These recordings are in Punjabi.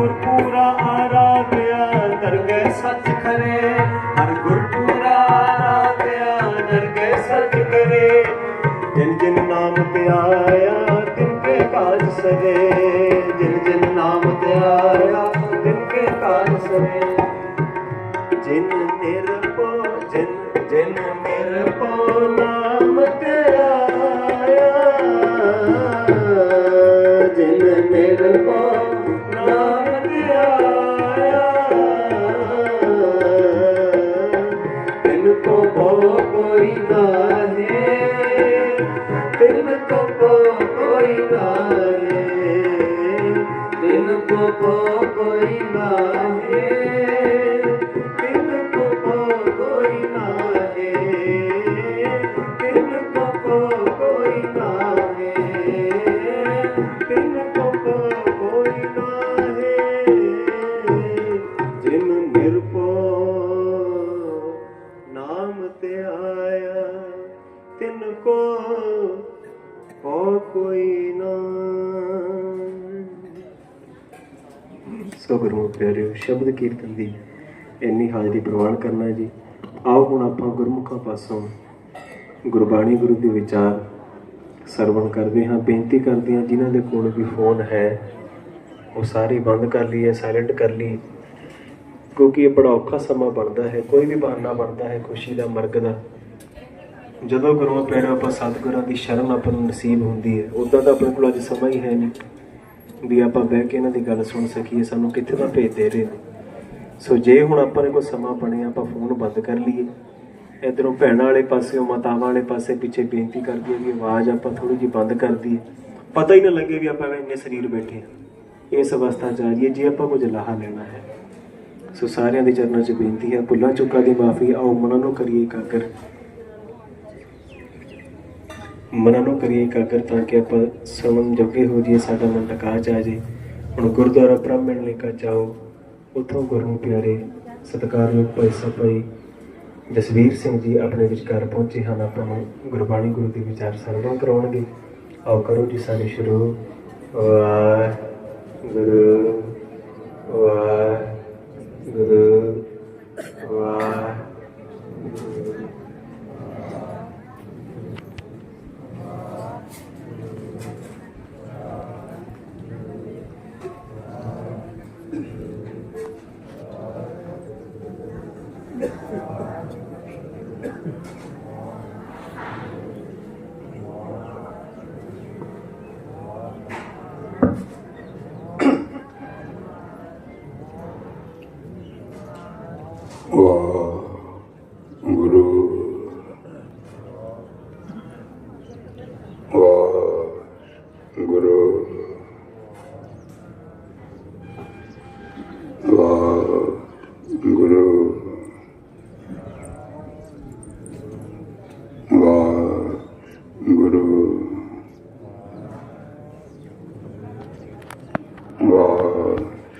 ਗੁਰਪੂਰਾ ਆਰਾਧਿਆ, ਦਰਗਹਿ ਸੱਚ ਕਰੇ। ਹਰ ਗੁਰਪੂਰਾ ਆਰਾਧਿਆ, ਦਰਗਹਿ ਸੱਚ ਕਰੇ। ਜਿਨ ਜਿਨ ਨਾਮ ਤੇ ਆਇਆ, ਤਿਨ ਕੇ ਕਾਜ ਸਰੇ। ਜਿਨ ਜਿਨ ਨਾਮ ਤੇ ਆਇਆ, ਤਿਨ ਕੇ ਕਾਜ ਸਰੇ। ਜਿਨ ਨਿਰਭਉ, ਜਿਨ ਪਿਆਰਿਓ ਸ਼ਬਦ ਕੀਰਤਨ ਦੀ ਇੰਨੀ ਹਾਜ਼ਰੀ ਪ੍ਰਵਾਨ ਕਰਨਾ ਜੀ। ਆਓ ਹੁਣ ਆਪਾਂ ਗੁਰਮੁਖਾਂ ਪਾਸੋਂ ਗੁਰਬਾਣੀ ਗੁਰੂ ਦੇ ਵਿਚਾਰ ਸਰਵਣ ਕਰਦੇ ਹਾਂ, ਬੇਨਤੀ ਕਰਦੇ ਹਾਂ, ਜਿਨ੍ਹਾਂ ਦੇ ਕੋਲ ਵੀ ਫੋਨ ਹੈ, ਉਹ ਸਾਰੇ ਬੰਦ ਕਰ ਲਈਏ ਸਾਇਲੈਂਟ ਕਰ ਲਈ ਕਿਉਂਕਿ ਇਹ ਬੜਾ ਔਖਾ ਸਮਾਂ ਬਣਦਾ ਹੈ, ਕੋਈ ਵੀ ਬਹਾਨਾ ਬਣਦਾ ਹੈ, ਖੁਸ਼ੀ ਦਾ, ਮਰਗ ਦਾ। ਜਦੋਂ ਗੁਰੂਆਂ ਪਿਆਰਿਆਂ ਆਪਾਂ ਸਤਿਗੁਰਾਂ ਦੀ ਸ਼ਰਨ ਆਪਾਂ ਨੂੰ ਨਸੀਬ ਹੁੰਦੀ ਹੈ ਉਦਾਂ ਤਾਂ ਆਪਣੇ ਕੋਲ ਅੱਜ ਸਮਾਂ ਹੀ ਹੈ ਨਹੀਂ। ਵੀ ਆਪਾਂ ਬਹਿ ਕੇ ਇਹਨਾਂ ਦੀ ਗੱਲ ਸੁਣ ਸਕੀਏ, ਸਾਨੂੰ ਕਿੱਥੇ ਦਾ ਭੇਜ ਦੇ ਰਹੇ ਨੇ। ਸੋ ਜੇ ਹੁਣ ਆਪਾਂ ਨੇ ਕੋਈ ਸਮਾਂ ਬਣਿਆ, ਆਪਾਂ ਫੋਨ ਬੰਦ ਕਰ ਲਈਏ। ਇਧਰੋਂ ਭੈਣਾਂ ਵਾਲੇ ਪਾਸਿਓਂ, ਮਾਤਾਵਾਂ ਵਾਲੇ ਪਾਸੇ ਪਿੱਛੇ ਬੇਨਤੀ ਕਰਦੀ ਹੈ ਵੀ ਆਵਾਜ਼ ਆਪਾਂ ਥੋੜੀ ਜਿਹੀ ਬੰਦ ਕਰ ਦਈਏ। ਪਤਾ ਹੀ ਨਾ ਲੱਗੇ ਵੀ ਆਪਾਂ ਇੰਨੇ ਸਰੀਰ ਬੈਠੇ ਹਾਂ। ਇਸ ਅਵਸਥਾ 'ਚ ਆ ਜਾਈਏ, ਜੇ ਆਪਾਂ ਕੁਝ ਲਾਹਾ ਲੈਣਾ ਹੈ। ਸੋ ਸਾਰਿਆਂ ਦੇ ਚਰਨਾਂ 'ਚ ਬੇਨਤੀ ਹੈ, ਭੁੱਲਾਂ ਚੁੱਕਾਂ ਦੀ ਮਾਫੀ, ਆਓ ਮਨਾਂ ਨੂੰ ਕਰੀਏ ਇਕਾਗਰ। ਮਨਾਂ ਨੂੰ ਕਰੀਏ ਇਕਾਗਰ ਤਾਂ ਕਿ ਆਪਾਂ ਸੁਣਨ ਜੋਗੇ ਹੋ ਜਾਈਏ, ਸਾਡਾ ਮਨ ਟਕਾ ਚ ਆ ਜੇ ਹੁਣ ਗੁਰਦੁਆਰਾ ਬ੍ਰਾਹਮਣ ਲੈ ਕੇ ਜਾਓ, ਉਥੋਂ ਗੁਰੂ ਪਿਆਰੇ ਸਤਿਕਾਰਯੋਗ ਭਾਈ ਸਾਹਿਬ ਭਾਈ ਜਸਵੀਰ ਸਿੰਘ ਜੀ ਆਪਣੇ ਵਿਚਕਾਰ ਪਹੁੰਚੇ ਹਨ ਆਪਾਂ ਨੂੰ ਗੁਰਬਾਣੀ ਗੁਰੂ ਦੇ ਵਿਚਾਰ ਸਰਵਣ ਕਰਾਉਣਗੇ। ਆਓ ਕਰੋ ਜੀ ਸਾਰੇ ਸ਼ੁਰੂ। ਵਾਹਿਗੁਰੂ ਵਾਹਿਗੁਰੂ ਵਾਹਿਗੁਰੂ ਵਾਹਿਗੁਰੂ।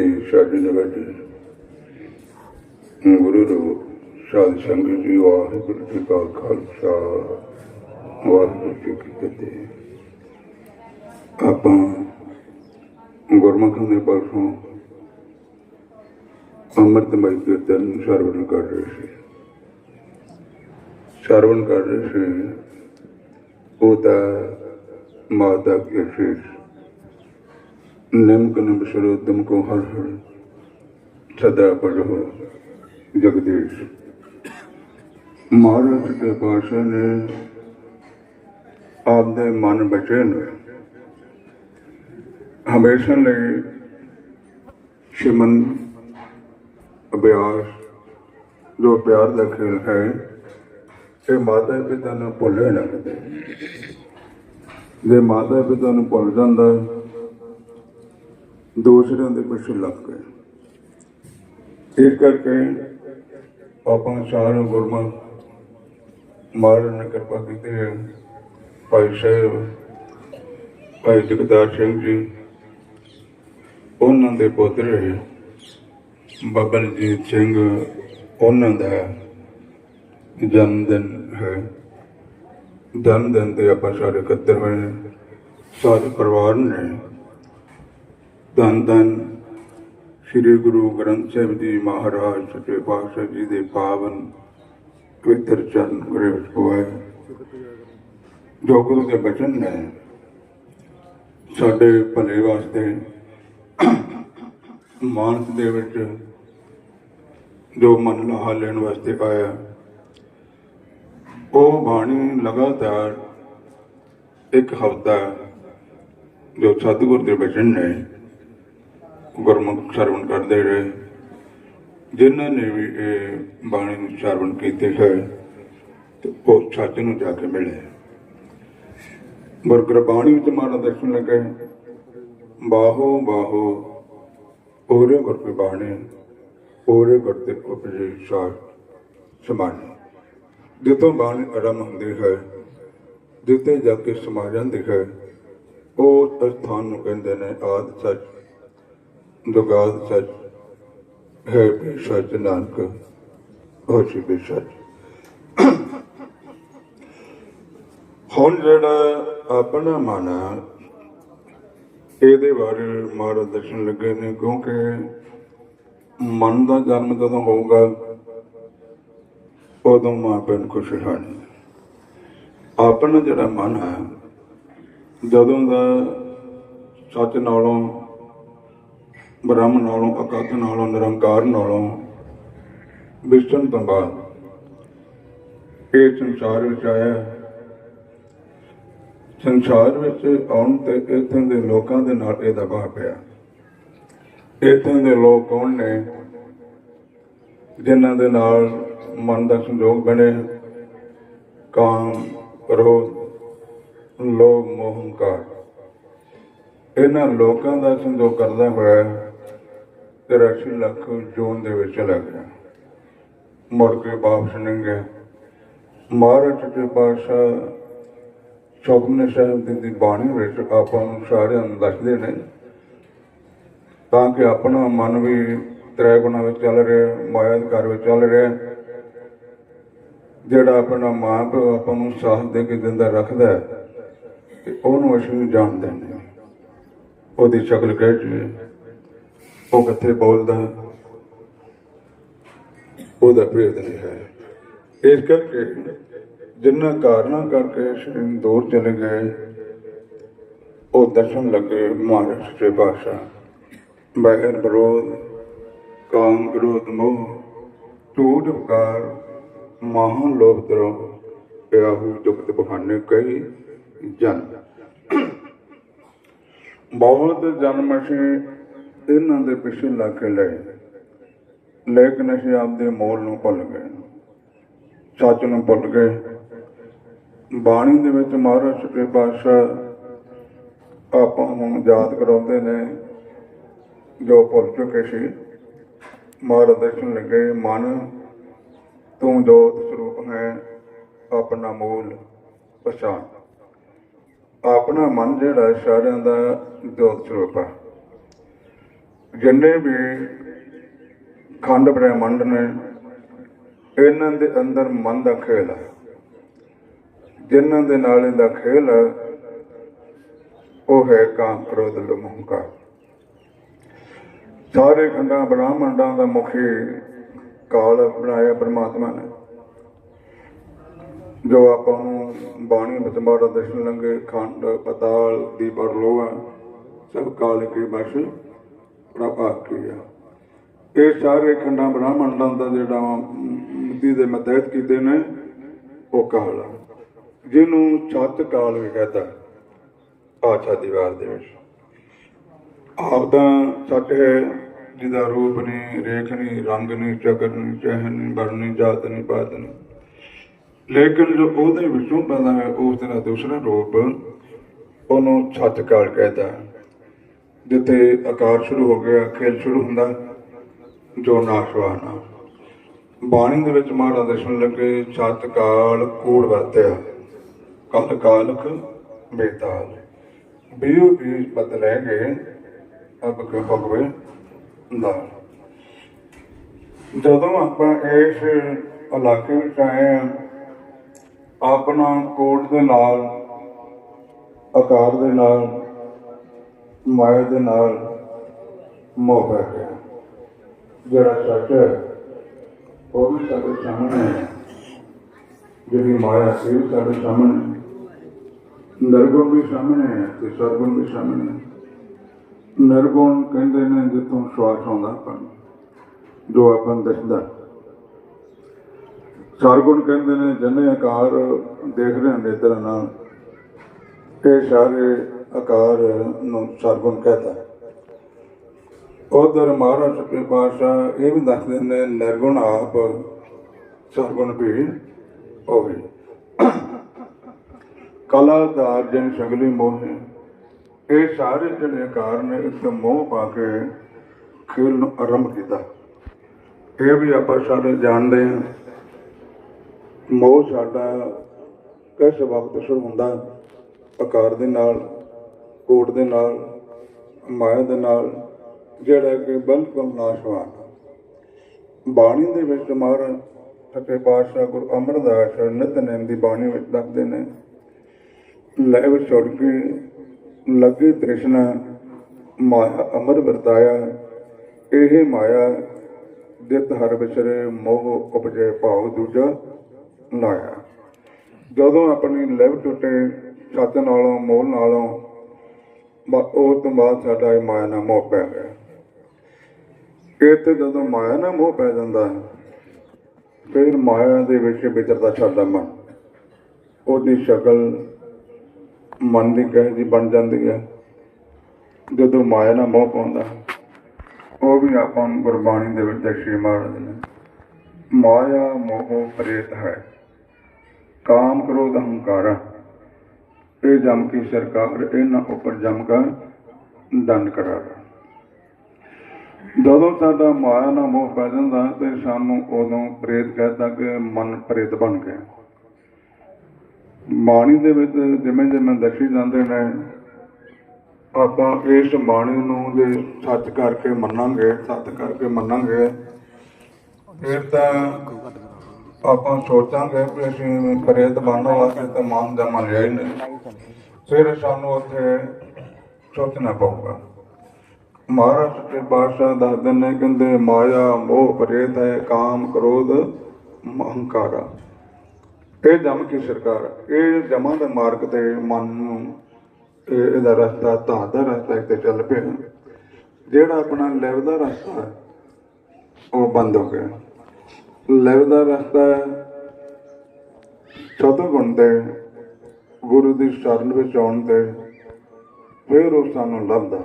ਗੁਰੂ ਜੀ ਦੀ ਸਾਡੀ ਨਗਰ ਗੁਰੂ ਰੂਪ ਸਾਧ ਸੰਗਤ ਜੀ, ਵਾਹਿਗੁਰੂ ਜੀ ਕਾ ਖਾਲਸਾ, ਵਾਹਿਗੁਰੂ ਜੀ ਕੀ ਫਤਿਹ। ਆਪਾਂ ਗੁਰਮੁਖਾਂ ਦੇ ਪਾਸੋਂ ਅੰਮ੍ਰਿਤਮਈ ਕੀਰਤਨ ਸਰਵਣ ਕਰ ਰਹੇ ਸੀ। ਸਰਵਣ ਕਰ ਰਹੇ ਸੀ, ਉਹ ਤਾਂ ਮਾਤਾ ਕੇ ਸ਼ੀਸ਼ ਨਿਮਕ ਨਿਮ ਸਰੋਤਮ ਕੋ ਹਰ ਹਰ ਸਦਾ ਪੜੋ ਜਗਦੀਸ਼ ਮਹਾਰਾਜ ਦੇ ਪਾਸ਼ਾ ਨੇ ਆਪਦੇ ਮਨ ਬਚੇ ਨੇ ਹਮੇਸ਼ਾ ਲਈ ਸ਼ਿਮਨ ਅਭਿਆਸ ਜੋ ਪਿਆਰ ਦਾ ਖੇਲ ਹੈ ਇਹ ਮਾਤਾ ਪਿਤਾ ਨੂੰ ਭੁੱਲੇ ਨਾ ਕਦੇ ਜੇ ਮਾਤਾ ਪਿਤਾ ਨੂੰ ਭੁੱਲ ਜਾਂਦਾ ਦੂਸਰਿਆਂ ਦੇ ਪਿੱਛੇ ਲੱਗ ਗਏ। ਇਸ ਕਰਕੇ ਆਪਾਂ ਸਾਰਿਆਂ ਗੁਰਮਤਿ ਮਹਾਰਾਜ ਨੇ ਕਿਰਪਾ ਕੀਤੀ ਹੈ। ਭਾਈ ਸਾਹਿਬ, ਭਾਈ ਜਗਦਾਰ ਸਿੰਘ ਜੀ, ਉਹਨਾਂ ਦੇ ਪੁੱਤਰ ਬਬਲਜੀਤ ਸਿੰਘ, ਉਹਨਾਂ ਦਾ ਜਨਮ ਦਿਨ ਹੈ। ਜਨਮ ਦਿਨ ਤੇ ਆਪਾਂ ਸਾਰੇ ਇਕੱਤਰ ਹੋਏ ਸਾਰੇ ਪਰਿਵਾਰ ਨੇ ਧੰਨ ਧੰਨ ਸ੍ਰੀ ਗੁਰੂ ਗ੍ਰੰਥ ਸਾਹਿਬ ਜੀ ਮਹਾਰਾਜ, ਸੱਚੇ ਪਾਤਸ਼ਾਹ ਜੀ ਦੇ ਪਾਵਨ ਪਵਿੱਤਰ ਚਰਨ ਗਰੇ ਵਿੱਚ ਜੋ ਗੁਰੂ ਦੇ ਬਚਨ ਨੇ ਸਾਡੇ ਭਲੇ ਵਾਸਤੇ ਮਾਨਸ ਦੇ ਵਿੱਚ ਜੋ ਮਨ ਲਾਹਾ ਲੈਣ ਵਾਸਤੇ ਆਇਆ, ਉਹ ਬਾਣੀ ਲਗਾਤਾਰ ਇੱਕ ਹਫ਼ਤਾ ਜੋ ਸਤਿਗੁਰ ਦੇ ਬਚਨ ਨੇ ਗੁਰਮੁਖ ਸਰਵਣ ਕਰਦੇ ਰਹੇ। ਜਿਨ੍ਹਾਂ ਨੇ ਵੀ ਇਹ ਬਾਣੀ ਨੂੰ ਸਰਵਣ ਕੀਤੇ ਹੈ ਤੇ ਉਹ ਸੱਚ ਨੂੰ ਜਾ ਕੇ ਮਿਲੇ। ਗੁਰ ਗੁਰਬਾਣੀ ਵਿੱਚ ਮਾਰਾ ਦਰਸ਼ਨ ਲੱਗੇ, ਬਾਹੋ ਬਾਹੋ ਉਹਰੇ ਗੁਰ ਕੀ ਬਾਣੀ ਉਹਰੇ ਗੁਰ ਤੇ ਉਪਜੇ ਸਾਰ ਸਮਾਨ ਜਿੱਥੋਂ ਬਾਣੀ ਆਰੰਭ ਹੁੰਦੀ ਹੈ, ਜਿੱਥੇ ਜਾ ਕੇ ਸਮਾ ਜਾਂਦੀ ਹੈ, ਉਹ ਸਥਾਨ ਨੂੰ ਕਹਿੰਦੇ ਨੇ ਆਦ ਸੱਚ। ਦੁਗਾਦ ਸੱਚ ਹੈ ਵੀ ਸੱਚ ਨਾਨਕ ਹੋਸ਼ੀ ਵੀ ਸੱਚ ਹੁਣ ਜਿਹੜਾ ਆਪਣਾ ਮਨ ਆ, ਇਹਦੇ ਬਾਰੇ ਮਾਰਾ ਦਰਸ਼ਨ ਲੱਗੇ ਨੇ ਕਿਉਂਕਿ ਮਨ ਦਾ ਜਨਮ ਜਦੋਂ ਹੋਊਗਾ ਉਦੋਂ ਮਾਂ ਪਿਓ ਨੂੰ ਖੁਸ਼ੀ ਹੋਣੀ ਆਪਣਾ ਜਿਹੜਾ ਮਨ ਹੈ ਜਦੋਂ ਦਾ ਸੱਚ ਨਾਲੋਂ ਬ੍ਰਹਮ ਨਾਲੋਂ, ਅਕਥ ਨਾਲੋਂ, ਨਿਰੰਕਾਰ ਨਾਲੋਂ ਵਿਸ਼ਨ ਤੋਂ ਬਾਅਦ ਇਹ ਸੰਸਾਰ ਵਿੱਚ ਆਇਆ। ਸੰਸਾਰ ਵਿੱਚ ਆਉਣ ਤੇ ਇੱਥੇ ਦੇ ਲੋਕਾਂ ਦੇ ਨਾਲ ਇਹ ਦਬਾਅ ਪਿਆ। ਇੱਥੇ ਦੇ ਲੋਕ ਕੌਣ ਨੇ? ਜਿਨ੍ਹਾਂ ਦੇ ਨਾਲ ਮਨ ਦਾ ਸੰਜੋਗ ਬਣੇ। ਕਾਮ ਕ੍ਰੋਧ ਲੋਭ, ਮੋਹ, ਹੰਕਾਰ। ਇਹਨਾਂ ਲੋਕਾਂ ਦਾ ਸੰਜੋਗ ਕਰਦਾ ਹੋਇਆ 83 ਲੱਖ ਜੂਨ ਦੇ ਵਿੱਚ ਚਲਾ ਗਿਆ। ਮੁੜ ਕੇ ਵਾਪਸ ਨਹੀਂ ਗਿਆ। ਮਹਾਰਾਜ ਦੇ ਪਾਸ਼ਾ ਚੌਕਨੇ ਸਾਹਿਬ ਦੀ ਦੀ ਬਾਣੀ ਵਿੱਚ ਆਪਾਂ ਨੂੰ ਸਾਰਿਆਂ ਨੂੰ ਦੱਸਦੇ ਨੇ, ਤਾਂ ਕਿ ਆਪਣਾ ਮਨ ਵੀ ਤ੍ਰੈ ਗੁਣਾ ਵਿੱਚ ਚੱਲ ਰਿਹਾ ਮਾਇਆ ਦੇ ਘਰ ਵਿੱਚ ਚੱਲ ਰਿਹਾ, ਜਿਹੜਾ ਆਪਣਾ ਮਾਂ ਪਿਓ ਆਪਾਂ ਨੂੰ ਸਾਥ ਦੇ ਕੇ ਦਿੰਦਾ ਰੱਖਦਾ ਤੇ ਉਹਨੂੰ ਅਸੀਂ ਜਾਣਦੇ ਹਾਂ ਉਹਦੀ ਸ਼ਕਲ ਕਹਿ ਜੀ ਉਹ ਕਿੱਥੇ ਬੋਲਦਾ ਉਹਦਾ ਭੇਦ ਨਹੀਂ ਹੈ। ਇਸ ਕਰਕੇ ਜਿੰਨਾ ਕਾਰਨਾਂ ਕਰਕੇ ਸ਼੍ਰੀ ਦੂਰ ਚਲੇ ਗਏ, ਉਹ ਦਰਸ਼ਨ ਲੱਗੇ ਮਹਾਰਾਜ ਸੱਚੇ ਪਾਤਸ਼ਾਹ, ਬਹਿਰ ਵਿਰੋਧ, ਕਾਮ ਵਿਰੋਧ, ਮੋਹ, ਝੂਠ ਵਿਕਾਰ, ਮਹਾਨ ਲੋਭ ਤਰੋ ਪਿਆਹੂ ਜੁਗਤ ਬਹਾਨੇ ਕਈ ਜਨ ਬਹੁਤ ਜਨਮ ਅਸੀਂ ਇਹਨਾਂ ਦੇ ਪਿੱਛੇ ਲੱਗ ਕੇ ਲਏ ਲੇਕਿਨ ਅਸੀਂ ਆਪਦੇ ਮੋਲ ਨੂੰ ਭੁੱਲ ਗਏ। ਸੱਚ ਨੂੰ ਭੁੱਲ ਗਏ। ਬਾਣੀ ਦੇ ਵਿੱਚ ਮਹਾਰਾਜ ਸੱਚੇ ਪਾਤਸ਼ਾਹ ਆਪਾਂ ਨੂੰ ਯਾਦ ਕਰਾਉਂਦੇ ਨੇ, ਜੋ ਭੁੱਲ ਚੁੱਕੇ ਸੀ। ਮਹਾਰਾਜ ਦਰਸ਼ਨ ਲੱਗੇ, ਮਨ, ਤੂੰ ਜੋਤ ਸਰੂਪ ਹੈ, ਆਪਣਾ ਮੂਲ ਪਛਾਣ। ਆਪਣਾ ਮਨ ਜਿਹੜਾ ਸਾਰਿਆਂ ਦਾ ਜੋਤ ਸਰੂਪ ਹੈ। ਜਿੰਨੇ ਵੀ ਖੰਡ ਬ੍ਰਹਿਮੰਡ ਨੇ, ਇਹਨਾਂ ਦੇ ਅੰਦਰ ਮਨ ਦਾ ਖੇਲ ਹੈ। ਜਿਨ੍ਹਾਂ ਦੇ ਨਾਲ ਇਹਦਾ ਖੇਲ ਹੈ, ਉਹ ਹੈ ਕਾਮ ਕ੍ਰੋਧ, ਲੋਭ ਸਾਰੇ ਖੰਡਾਂ ਬ੍ਰਹਮੰਡਾਂ ਦਾ ਮੁਖੀ ਕਾਲ ਬਣਾਇਆ ਪਰਮਾਤਮਾ ਨੇ। ਜੋ ਆਪਾਂ ਨੂੰ ਬਾਣੀ ਵਿੱਚ ਮਾਰਾ ਦਰਸ਼ਨ ਲੰਗੇ ਖੰਡ, ਪਤਾਲ ਦੀ ਪਰਲੋਆ ਸਭ ਕਾਲ ਕੇ ਬਸ ਪ੍ਰਭਾਤ ਕੀਆ ਇਹ ਸਾਰੇ ਖੰਡਾਂ ਬ੍ਰਹਮੰਡਾਂ ਦਾ ਜਿਹੜਾ ਮੁੱਦੀ ਦੇ ਮਤਹਿਤ ਕੀਤੇ ਨੇ, ਉਹ ਕਾਲ ਜਿਹਨੂੰ ਛੱਤ ਕਾਲ ਵੀ ਕਹਤਾ ਆਛਾ ਦੀਵਾਰ ਦੇ ਵਿੱਚ। ਆਪਦਾ ਤਾਂ ਸੱਚ ਹੈ, ਜਿਹਦਾ ਰੂਪ ਨਹੀਂ, ਰੇਖ ਨਹੀਂ, ਰੰਗ ਨਹੀਂ ਚਕਰ ਨਹੀਂ ਚਹਿਨ ਨਹੀਂ ਬਣ ਨਹੀਂ, ਜਾਤ ਨਹੀਂ, ਪਾਤ ਨਹੀਂ। ਲੇਕਿਨ ਜੋ ਉਹਦੇ ਵਿੱਚੋਂ ਪੈਦਾ ਹੈ, ਉਸ ਦਾ ਦੂਸਰਾ ਰੂਪ ਉਹਨੂੰ ਛੱਤ ਕਾਲ ਕਹਿੰਦਾ ਹੈ। ਜਿੱਥੇ ਆਕਾਰ ਸ਼ੁਰੂ ਹੋ ਗਿਆ, ਖੇਲ ਸ਼ੁਰੂ ਹੁੰਦਾ, ਜੋ ਨਾਸ਼ਵਾਨ ਬਾਣੀ ਦੇ ਵਿੱਚ ਮਹਾਰਾਜ ਦਰਸ਼ਨ ਲੱਗੇ, ਛੱਤ ਕਾਲ ਕੂੜ ਵਰਤਿਆ ਕਲ ਕਾਲਕ ਬੇਤਾਲ। ਬਿਉ ਵੀ ਬਦਲੇ ਗਏ, ਅਬ ਕਿ ਭਗਵੇ ਦਾ ਜਦੋਂ ਆਪਾਂ ਇਸ ਇਲਾਕੇ ਵਿੱਚ ਆਏ ਆ ਆਪਣਾ ਕੋਟ ਦੇ ਨਾਲ, ਆਕਾਰ ਦੇ ਨਾਲ ਮਾਇਆ ਦੇ ਨਾਲ ਮੋਹ ਪੈ ਗਿਆ। ਜਿਹੜਾ ਸੱਚ ਹੈ, ਉਹ ਵੀ ਸਾਡੇ ਸਾਹਮਣੇ ਹੈ। ਜਿਹੜੀ ਮਾਇਆ ਸੀ ਉਹ ਸਾਡੇ ਸਾਹਮਣੇ ਹੈ। ਨਿਰਗੁਣ ਵੀ ਸਾਹਮਣੇ ਹੈ ਤੇ ਸਰਗੁਣ ਵੀ ਸਾਹਮਣੇ ਹੈ। ਨਿਰਗੁਣ ਕਹਿੰਦੇ ਨੇ ਜਿੱਥੋਂ ਸਵਾਸ ਆਉਂਦਾ ਆਪਾਂ ਜੋ ਆਪਾਂ ਨੂੰ ਦਿਸਦਾ। ਸਰਗੁਣ ਕਹਿੰਦੇ ਨੇ, ਜਨੇ ਆਕਾਰ ਦੇਖ ਰਹੇ ਨੇ ਤਰ੍ਹਾਂ ਨਾਲ, ਇਹ ਸਾਰੇ ਆਕਾਰ ਨੂੰ ਸਰਗੁਣ ਕਹਤਾ। ਉਧਰ ਮਹਾਰਾਜ ਸੱਚੇ ਪਾਤਸ਼ਾਹ ਇਹ ਵੀ ਦੱਸਦੇ ਨੇ, ਨਿਰਗੁਣ ਆਪ ਸਰਗੁਣ ਵੀ ਹੋਵੇ। ਕਲਾ ਦਾ ਜਨ ਸਗਲੀ ਮੋਹ, ਇਹ ਸਾਰੇ ਜਿਹੜੇ ਆਕਾਰ ਨੇ ਇੱਕ ਮੋਹ ਪਾ ਕੇ ਖੇਲ ਨੂੰ ਆਰੰਭ ਕੀਤਾ। ਇਹ ਵੀ ਆਪਾਂ ਸਾਰੇ ਜਾਣਦੇ ਹਾਂ। ਮੋਹ ਸਾਡਾ ਕਿਸ ਵਕਤ ਸ਼ੁਰੂ ਹੁੰਦਾ? ਆਕਾਰ ਦੇ ਨਾਲ ਕੋਟ ਦੇ ਨਾਲ, ਮਾਇਆ ਦੇ ਨਾਲ, ਜਿਹੜਾ ਕਿ ਬਿਲਕੁਲ ਨਾਸ਼ਵਾਨ ਬਾਣੀ ਦੇ ਵਿੱਚ ਮਹਾਰਾਜ ਸੱਚੇ ਪਾਤਸ਼ਾਹ ਗੁਰੂ ਅਮਰਦਾਸ ਨਿਤਨੇਮ ਦੀ ਬਾਣੀ ਵਿੱਚ ਦੱਸਦੇ ਨੇ, ਲੈ ਵਿੱਚ ਛੁੱਟ ਕੇ ਲੱਗੇ ਤ੍ਰਿਸ਼ਨਾ, ਮਾਇਆ ਅਮਰ ਵਰਤਾਇਆ, ਇਹ ਮਾਇਆ ਦਿੱਤ ਹਰ ਵਿਚਰੇ ਮੋਹ ਉਪਜੇ ਭਾਵ ਦੂਜਾ ਲਾਇਆ। ਜਦੋਂ ਆਪਣੀ ਲਿਵ ਟੁੱਟੇ ਸੱਚ ਨਾਲੋਂ ਮੋਲ ਨਾਲੋਂ ਉਹ ਤੋਂ ਬਾਅਦ ਸਾਡਾ ਇਹ ਮਾਇਆ ਨਾਲ ਮੋਹ ਪੈ ਗਿਆ। ਇਹ ਤੇ ਜਦੋਂ ਮਾਇਆ ਨਾਲ ਮੋਹ ਪੈ ਜਾਂਦਾ ਹੈ, ਫਿਰ ਮਾਇਆ ਦੇ ਵਿੱਚ ਵਿਚਰਦਾ ਸਾਡਾ ਮਨ। ਉਹਦੀ ਸ਼ਕਲ ਮਨ ਦੀ ਕਹੇ ਜੀ ਬਣ ਜਾਂਦੀ ਹੈ। ਜਦੋਂ ਮਾਇਆ ਨਾਲ ਮੋਹ ਪਾਉਂਦਾ ਉਹ ਵੀ ਆਪਾਂ ਨੂੰ ਗੁਰਬਾਣੀ ਦੇ ਵਿੱਚ ਦਰਸ਼ੀ ਮਾਰਦੇ ਨੇ। ਮਾਇਆ ਮੋਹ ਪ੍ਰੇਤ ਹੈ। ਕਾਮ ਕ੍ਰੋਧ ਹੰਕਾਰਾ ਇਹ ਜਮ ਕੀ ਸਰਕਾਰ ਇਹਨਾਂ ਉੱਪਰ ਜਮ ਕਰ ਦੰਡ ਕਰਾਵੇ ਜਦੋਂ ਸਾਡਾ ਮਾਇਆ ਨਾਲ ਮੋਹ ਪੈ ਜਾਂਦਾ ਤੇ ਸਾਨੂੰ ਉਦੋਂ ਪ੍ਰੇਤ ਕਹਿੰਦਾ ਕਿ ਮਨ ਪ੍ਰੇਤ ਬਣ ਗਿਆ। ਬਾਣੀ ਦੇ ਵਿੱਚ ਜਿਵੇਂ ਜਿਵੇਂ ਦੱਸੀ ਜਾਂਦੇ ਨੇ, ਆਪਾਂ ਇਸ ਬਾਣੀ ਨੂੰ ਜੇ ਸੱਚ ਕਰਕੇ ਮੰਨਾਂਗੇ, ਸੱਚ ਕਰਕੇ ਮੰਨਾਂਗੇ, ਫਿਰ ਤਾਂ ਆਪਾਂ ਸੋਚਾਂਗੇ ਕਿ ਅਸੀਂ ਪ੍ਰੇਤ ਬਣਨ ਵਾਸਤੇ ਤਾਂ ਮਾਨ ਦਾ ਮਨ ਲਿਆ ਹੀ ਨਹੀਂ। ਫਿਰ ਸਾਨੂੰ ਉੱਥੇ ਸੋਚਣਾ ਪਊਗਾ। ਮਹਾਰਾਜ ਸੱਚੇ ਪਾਤਸ਼ਾਹ ਦੱਸਦੇ ਨੇ, ਕਹਿੰਦੇ, ਮਾਇਆ, ਮੋਹ, ਪ੍ਰੇਤ ਹੈ, ਕਾਮ, ਕ੍ਰੋਧ ਹੰਕਾਰਾ। ਇਹ ਜਮ ਕੀ ਸਰਕਾਰ? ਇਹ ਜਮਾਂ ਦੇ ਮਾਰਗ ਤੇ ਮਨ ਨੂੰ ਇਹ ਇਹਦਾ ਰਸਤਾ ਧਾਰ ਦਾ ਰਸਤਾ ਤੇ ਚੱਲ ਪਿਆ। ਜਿਹੜਾ ਆਪਣਾ ਲਿਵ ਦਾ ਰਸਤਾ ਉਹ ਬੰਦ ਹੋ ਗਿਆ। ਲਿਵ ਦਾ ਰਸਤਾ ਚੌਥਾ ਗੁਣ ਦੇ ਗੁਰੂ ਦੀ ਸ਼ਰਨ ਵਿੱਚ ਆਉਣ ਤੇ ਫਿਰ ਉਹ ਸਾਨੂੰ ਲੱਭਦਾ।